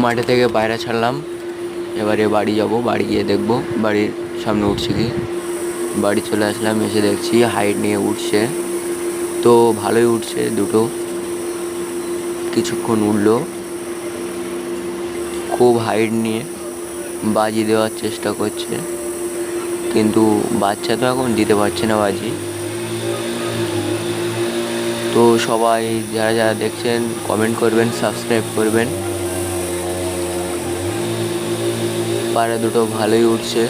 মাঠে থেকে পায়রা ছাড়লাম। এবারে বাড়ি যাব, বাড়ি গিয়ে দেখব। বাড়ির সামনে উঠছে কি? বাড়ি চলে আসলাম, এসে দেখছি হাইট নিয়ে উঠছে। তো ভালোই উঠছে দুটো। কিছুক্ষণ উঠল। খুব হাইট নিয়ে বাজি দেওয়ার চেষ্টা করছে। কিন্তু বাচ্চা তো এখন দিতে পারছে না বাজি। তো সবাই যারা যারা দেখছেন কমেন্ট করবেন সাবস্ক্রাইব করবেন। পায়রা দুটো ভালোই উঠছে।